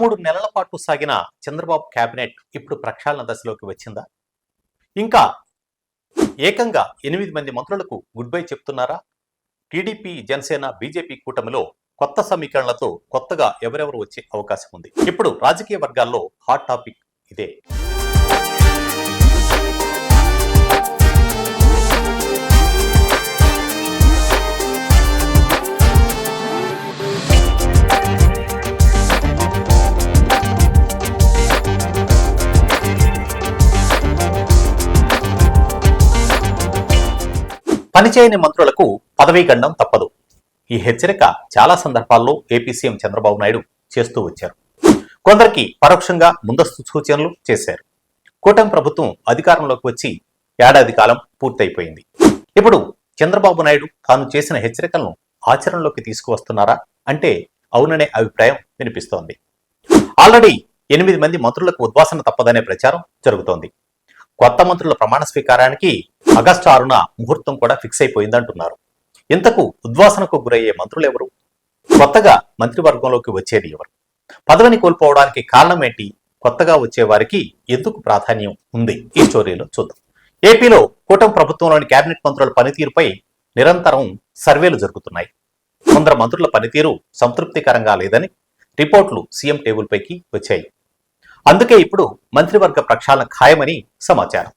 పదమూడు నెలల పాటు సాగిన చంద్రబాబు కేబినెట్ ఇప్పుడు ప్రక్షాళన దశలోకి వచ్చిందా? ఇంకా ఏకంగా ఎనిమిది మంది మంత్రులకు గుడ్ బై చెప్తున్నారా? టీడీపీ జనసేన బీజేపీ కూటమిలో కొత్త సమీకరణలతో కొత్తగా ఎవరెవరు వచ్చే అవకాశం ఉంది? ఇప్పుడు రాజకీయ వర్గాల్లో హాట్ టాపిక్ ఇదే. పనిచేయని మంత్రులకు పదవీ గండం తప్పదు. ఈ హెచ్చరిక చాలా సందర్భాల్లో ఏపీ సీఎం చంద్రబాబు నాయుడు చేస్తూ వచ్చారు. కొందరికి పరోక్షంగా ముందస్తు సూచనలు చేశారు. కూటమి ప్రభుత్వం అధికారంలోకి వచ్చి ఏడాది కాలం పూర్తయిపోయింది. ఇప్పుడు చంద్రబాబు నాయుడు తాను చేసిన హెచ్చరికలను ఆచరణలోకి తీసుకువస్తున్నారా అంటే అవుననే అభిప్రాయం వినిపిస్తోంది. ఆల్రెడీ ఎనిమిది మంది మంత్రులకు ఉద్వాసన తప్పదనే ప్రచారం జరుగుతోంది. కొత్త మంత్రుల ప్రమాణ స్వీకారానికి ఆగస్టు ఆరున ముహూర్తం కూడా ఫిక్స్ అయిపోయిందంటున్నారు. ఇంతకు ఉద్వాసనకు గురయ్యే మంత్రులు ఎవరు కొత్తగా మంత్రివర్గంలోకి వచ్చేది ఎవరు? పదవిని కోల్పోవడానికి కారణం ఏంటి? కొత్తగా వచ్చే వారికి ఎందుకు ప్రాధాన్యం ఉంది? ఈ స్టోరీలో చూద్దాం. ఏపీలో కూటమి ప్రభుత్వంలోని కేబినెట్ మంత్రుల పనితీరుపై నిరంతరం సర్వేలు జరుగుతున్నాయి. కొందరు మంత్రుల పనితీరు సంతృప్తికరంగా లేదని రిపోర్ట్లు సీఎం టేబుల్ పైకి వచ్చాయి. అందుకే ఇప్పుడు మంత్రివర్గ ప్రక్షాళన ఖాయమని సమాచారం.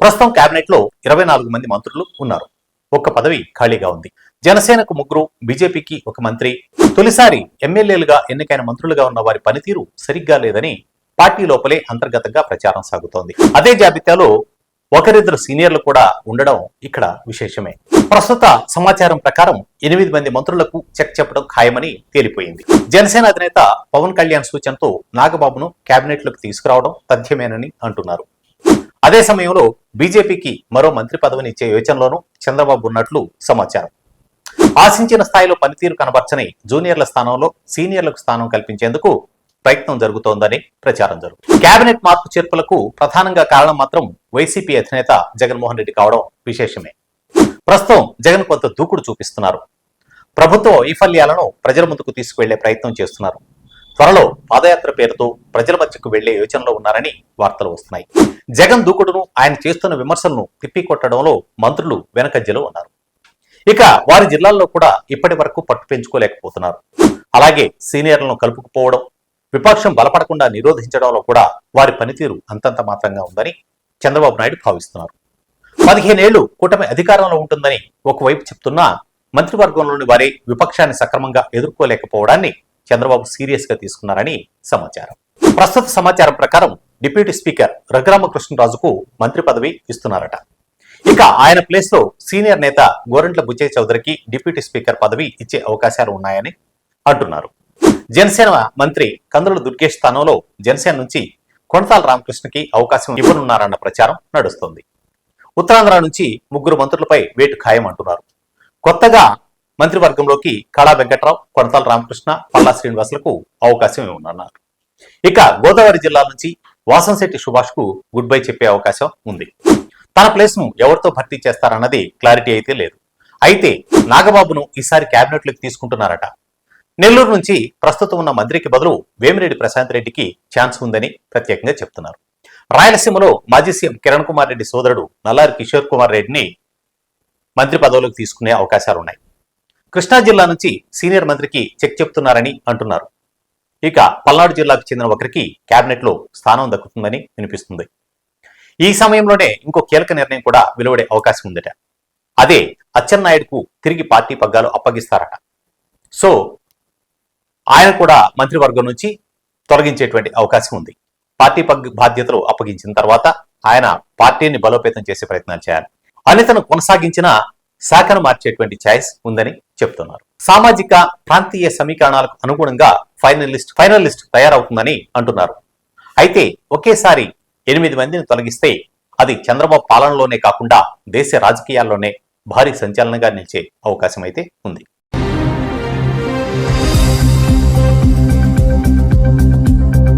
ప్రస్తుతం కేబినెట్లో ఇరవై నాలుగు మంది మంత్రులు ఉన్నారు. ఒక్క పదవి ఖాళీగా ఉంది. జనసేనకు ముగ్గురు బీజేపీకి ఒక మంత్రి. తొలిసారి ఎమ్మెల్యేలుగా ఎన్నికైన మంత్రులుగా ఉన్న వారి పనితీరు సరిగ్గా లేదని పార్టీ లోపలే అంతర్గతంగా ప్రచారం సాగుతోంది. అదే జాబితాలో ఒకరిద్దరు సీనియర్లు కూడా ఉండడం ఇక్కడ విశేషమే. ప్రస్తుత సమాచారం ప్రకారం ఎనిమిది మంది మంత్రులకు చెక్ చెప్పడం ఖాయమని తేలిపోయింది. జనసేన అధినేత పవన్ కళ్యాణ్ సూచనతో నాగబాబును కేబినెట్లోకి తీసుకురావడం తథ్యమేనని అంటున్నారు. అదే సమయంలో బీజేపీకి మరో మంత్రి పదవిని ఇచ్చే యోచనలోనూ చంద్రబాబు ఉన్నట్లు సమాచారం. ఆశించిన స్థాయిలో పనితీరు కనబర్చని జూనియర్ల స్థానంలో సీనియర్లకు స్థానం కల్పించేందుకు ప్రయత్నం జరుగుతోందని ప్రచారం జరుగుతుంది. కేబినెట్ మార్పు చేర్పులకు ప్రధానంగా కారణం మాత్రం వైసీపీ అధినేత జగన్మోహన్ రెడ్డి కావడం విశేషమే. ప్రస్తుతం జగన్ కొంత దూకుడు చూపిస్తున్నారు. ప్రభుత్వ వైఫల్యాలను ప్రజల ముందుకు తీసుకువెళ్ళే ప్రయత్నం చేస్తున్నారు. త్వరలో పాదయాత్ర పేరుతో ప్రజల మధ్యకు వెళ్ళే యోచనలో ఉన్నారని వార్తలు వస్తున్నాయి. జగన్ దూకుడును ఆయన చేస్తున్న విమర్శలను తిప్పికొట్టడంలో మంత్రులు వెనకజ్జలో ఉన్నారు. ఇక వారి జిల్లాల్లో కూడా ఇప్పటి వరకు పట్టు పెంచుకోలేకపోతున్నారు. అలాగే సీనియర్లను కలుపుకుపోవడం విపక్షం బలపడకుండా నిరోధించడంలో కూడా వారి పనితీరు అంతంత మాత్రంగా ఉందని చంద్రబాబు నాయుడు భావిస్తున్నారు. పదిహేనేళ్ళు కూటమి అధికారంలో ఉంటుందని ఒకవైపు చెప్తున్నా మంత్రివర్గంలోని వారి విపక్షాన్ని సక్రమంగా ఎదుర్కోలేకపోవడాన్ని చంద్రబాబు సీరియస్గా తీసుకున్నారని సమాచారం. ప్రస్తుత సమాచారం ప్రకారం డిప్యూటీ స్పీకర్ రఘురామకృష్ణరాజుకు మంత్రి పదవి ఇస్తున్నారట. ఇక ఆయన ప్లేస్లో సీనియర్ నేత గోరంట్ల బుచ్చయ్య చౌదరికి డిప్యూటీ స్పీకర్ పదవి ఇచ్చే అవకాశాలు ఉన్నాయని అంటున్నారు. జనసేన మంత్రి కందుల దుర్గేష్ స్థానంలో జనసేన నుంచి కొనసాల రామకృష్ణకి అవకాశం ఇవ్వనున్నారన్న ప్రచారం నడుస్తోంది. ఉత్తరాంధ్ర నుంచి ముగ్గురు మంత్రులపై వేటు ఖాయం అంటున్నారు కొత్తగా మంత్రివర్గంలోకి కళా వెంకట్రావు కొనతాల రామకృష్ణ పల్లా శ్రీనివాసులకు అవకాశం ఇవ్వనున్నారు. ఇక గోదావరి జిల్లా నుంచి వాసంశెట్టి సుభాష్కు గుడ్ బై చెప్పే అవకాశం ఉంది. తన ప్లేస్ను ఎవరితో భర్తీ చేస్తారన్నది క్లారిటీ అయితే లేదు. అయితే నాగబాబును ఈసారి క్యాబినెట్లోకి తీసుకుంటున్నారట. నెల్లూరు నుంచి ప్రస్తుతం ఉన్న మంత్రికి బదులు వేమిరెడ్డి ప్రశాంత్ రెడ్డికి ఛాన్స్ ఉందని ప్రత్యేకంగా చెప్తున్నారు. రాయలసీమలో మాజీ సీఎం కిరణ్ కుమార్ రెడ్డి సోదరుడు నల్లారి కిషోర్ కుమార్ రెడ్డిని మంత్రి పదవులకు తీసుకునే అవకాశాలున్నాయి. కృష్ణా జిల్లా నుంచి సీనియర్ మంత్రికి చెక్ చెప్తున్నారని అంటున్నారు. ఇక పల్నాడు జిల్లాకు చెందిన ఒకరికి క్యాబినెట్లో లో స్థానం దక్కుతుందని వినిపిస్తుంది. ఈ సమయంలోనే ఇంకో కీలక నిర్ణయం కూడా వెలువడే అవకాశం ఉందట. అదే అచ్చెన్నాయుడుకు తిరిగి పార్టీ పగ్గాలు అప్పగిస్తారట. సో ఆయన కూడా మంత్రివర్గం నుంచి తొలగించేటువంటి అవకాశం ఉంది. పార్టీ బాధ్యతలు అప్పగించిన తర్వాత ఆయన పార్టీని బలోపేతం చేసే ప్రయత్నాలు చేయాలి. అనితను కొనసాగించిన శాఖను మార్చేటువంటి ఛాయిస్ ఉందని చెప్తున్నారు. సామాజిక ప్రాంతీయ సమీకరణాలకు అనుగుణంగా ఫైనలిస్ట్ ఫైనలిస్ట్ తయారవుతుందని అంటున్నారు. అయితే ఒకేసారి ఎనిమిది మందిని తొలగిస్తే అది చంద్రబాబు పాలనలోనే కాకుండా దేశ రాజకీయాల్లోనే భారీ సంచలనంగా నిలిచే అవకాశం అయితే ఉంది.